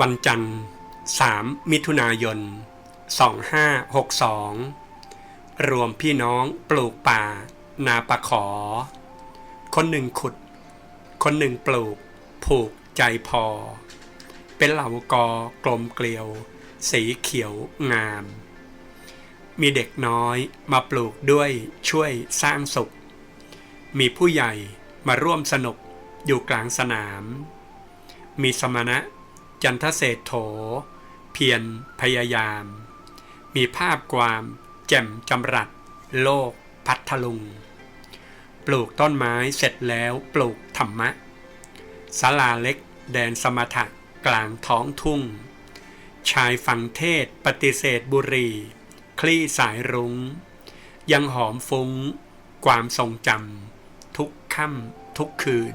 วันจันทร์ 3 มิถุนายน 2562 รวมพี่น้องปลูกป่า นาปะขอ คนหนึ่งขุด คนหนึ่งปลูก ผูกใจพอ เป็นเหล่ากอกลมเกลียว สีเขียวงาม มีเด็กน้อยมาปลูกด้วยช่วยสร้างสุข มีผู้ใหญ่มาร่วมสนุกอยู่กลางสนาม มีสมณะ จันทเศษโถ เพียรพยายาม มีภาพความแจ่มจำรัด โลก พัทลุง ปลูกต้นไม้เสร็จแล้วปลูกธรรมะศาลาเล็กแดนสมถะกลางท้องทุ่ง ชายฟังเทศปฏิเสธบุรี คลี่สายรุง้ง ยังหอมฟุ้ง ความทรงจำทุกค่ำทุกคืน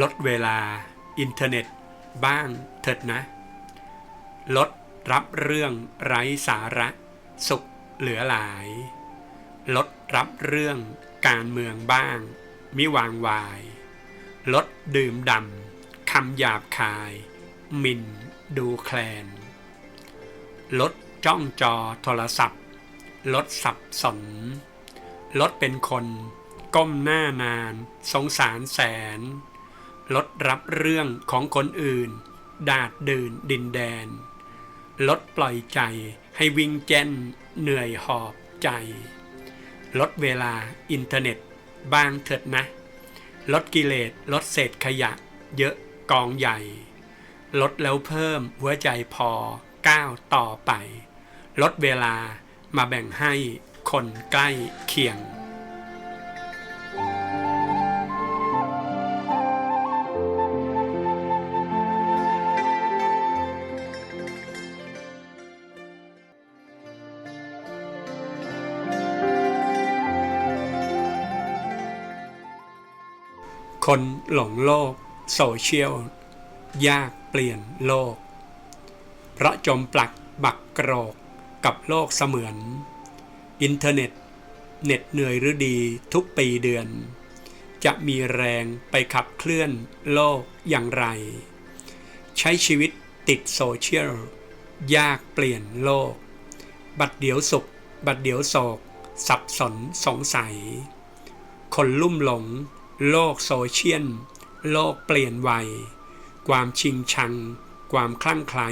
ลดเวลาอินเทอร์เน็ต บ้างเถิดนะ ลดรับเรื่องไร้สาระ สุขเหลือหลาย ลดรับเรื่องการเมืองบ้าง มิวางวาย ลดดื่มดำคำหยาบคาย มินดูแคลน ลดจ้องจอโทรศัพท์ ลดสับสน ลดเป็นคน ก้มหน้านาน สงสารแสน ลดรับเรื่องของคนอื่น ดาดเดื่นดินแดน ลดปล่อยใจให้วิ่งแจ้นเหนื่อยหอบใจ ลดเวลาอินเทอร์เน็ตบ้างเถิดนะ ลดกิเลสลดเศษขยะ เยอะกองใหญ่ ลดแล้วเพิ่มหัวใจพอก้าวต่อไป ลดเวลามาแบ่งให้คนใกล้เคียง คนหลงโลก โซเชียล ยากเปลี่ยนโลก เพราะจมปลักบักกรอกกับโลกเสมือน อินเทอร์เน็ต เน็ตเหนื่อยหรือดีทุกปีเดือน จะมีแรงไปขับเคลื่อนโลกอย่างไร ใช้ชีวิตติดโซเชียล ยากเปลี่ยนโลก บัดเดี๋ยวสุข บัดเดี๋ยวโศก สับสนสงสัย คนลุ่มหลง โลกโซเชียล โลกเปลี่ยนไวความชิงชัง ความคลั่งไคล้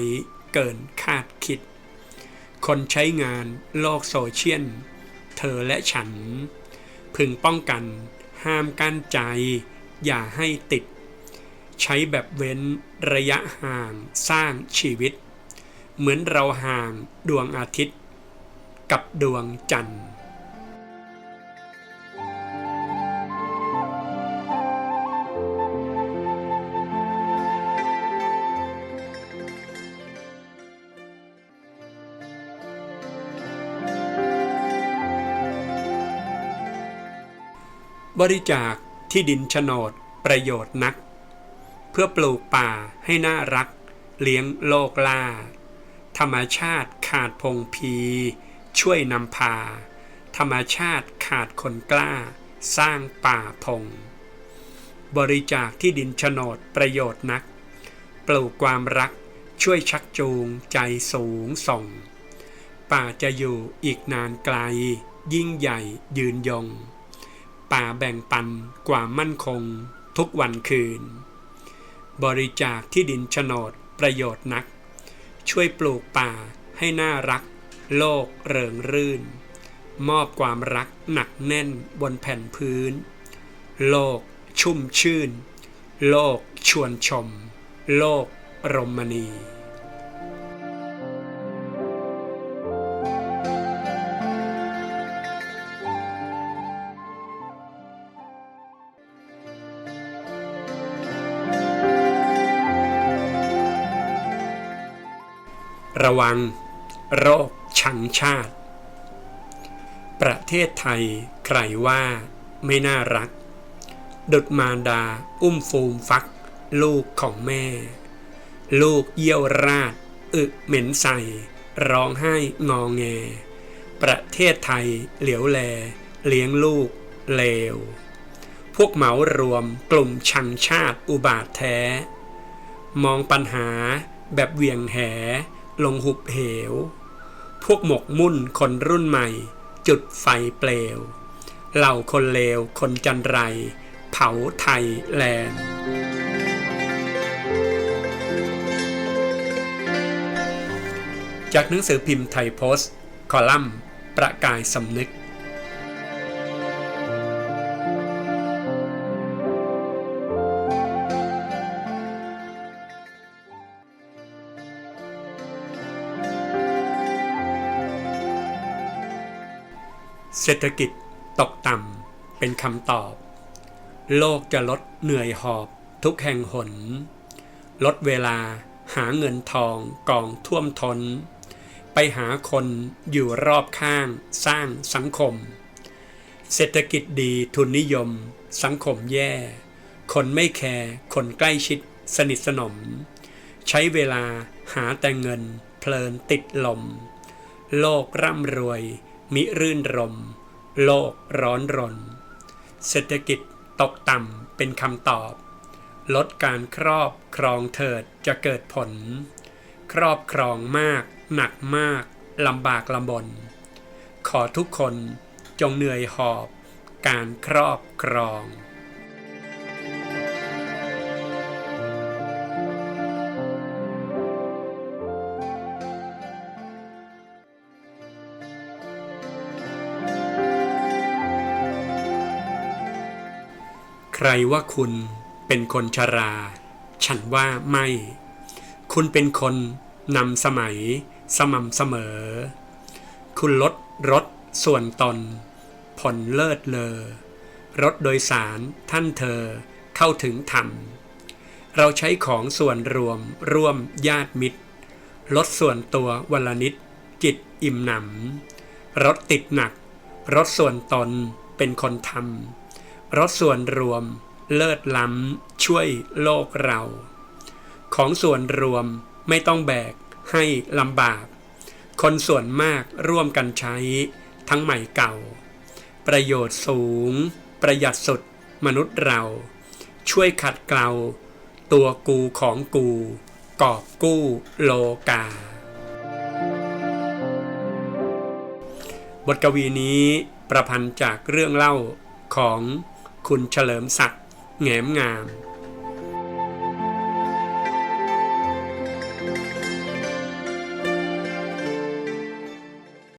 เกินคาดคิด คนใช้งานโลกโซเชียล เธอและฉัน พึงป้องกัน ห้ามกั้นใจ อย่าให้ติด ใช้แบบเว้นระยะห่างสร้างชีวิต เหมือนเราห่างดวงอาทิตย์ กับดวงจันทร์ บริจาคที่ดินโฉนดประโยชน์นัก เพื่อปลูกป่าให้น่ารัก เลี้ยงโลกล่า ธรรมชาติขาดพงพี ช่วยนำพา ธรรมชาติขาดคนกล้า สร้างป่าพง บริจาคที่ดินโฉนดประโยชน์นัก ปลูกความรักช่วยชักจูงใจสูงส่ง ป่าจะอยู่อีกนานไกล ยิ่งใหญ่ยืนยง ป่าแบ่งปันกว่ามั่นคง ทุกวันคืน บริจาคที่ดินโฉนดประโยชน์นัก ช่วยปลูกป่าให้น่ารัก โลกเริงรื่น มอบความรักหนักแน่นบนแผ่นพื้น โลกชุ่มชื่น โลกชวนชม โลกรมณี ระวังโรคชังชาติ ประเทศไทยใครว่าไม่น่ารัก ดุดมารดาอุ้มฟูมฟัก ลูกของแม่ ลูกเยี่ยวราด อึเหม็นใส่ร้องไห้งอแง ประเทศไทยเหลียวแล เลี้ยงลูกเลว พวกเหมารวมกลุ่มชังชาติอุบาทแท้ มองปัญหาแบบเวียงแห ลงหุบเหว พวกหมกมุ่นคนรุ่นใหม่ จุดไฟเปลว เหล่าคนเลวคนจันไร เผาไทยแลนด์จากหนังสือพิมพ์ไทยโพสต์ คอลัมน์ ประกายสำนึก เศรษฐกิจตกต่ำเป็นคำตอบ โลกจะลดเหนื่อยหอบทุกแห่งหน ลดเวลาหาเงินทองกองท่วมทนไปหาคนอยู่รอบข้างสร้างสังคม เศรษฐกิจดีทุนนิยม สังคมแย่ คนไม่แคร์คนใกล้ชิดสนิทสนม ใช้เวลาหาแต่เงินเพลินติดลม โลกร่ำรวย มิรื่นรม โลกร้อนรน เศรษฐกิจตกต่ำเป็นคำตอบ ลดการครอบครองเถิดจะเกิดผล ครอบครองมาก หนักมากลำบากลำบน ขอทุกคนจงเหนื่อยหอบการครอบครอง ใครว่าคุณเป็นคนชรา ฉันว่าไม่ คุณเป็นคนนำสมัย สม่ำเสมอ คุณลดรถส่วนตน ผลเลิศเลอ รถโดยสารท่านเธอเข้าถึงธรรม เราใช้ของส่วนรวมร่วมญาติมิตร ลดส่วนตัววันละนิด จิตอิ่มหนำรถติดหนัก รถส่วนตนเป็นคนทำ รถส่วนรวม เลิศล้ำ ช่วยโลกเรา ของส่วนรวมไม่ต้องแบกให้ลำบาก คนส่วนมากร่วมกันใช้ทั้งใหม่เก่า ประโยชน์สูง ประหยัดสุดมนุษย์เรา ช่วยขัดเกลา ตัวกูของกู กอบกู้โลกา บทกวีนี้ประพันธ์จากเรื่องเล่าของ คุณเฉลิมศักดิ์แงมงาม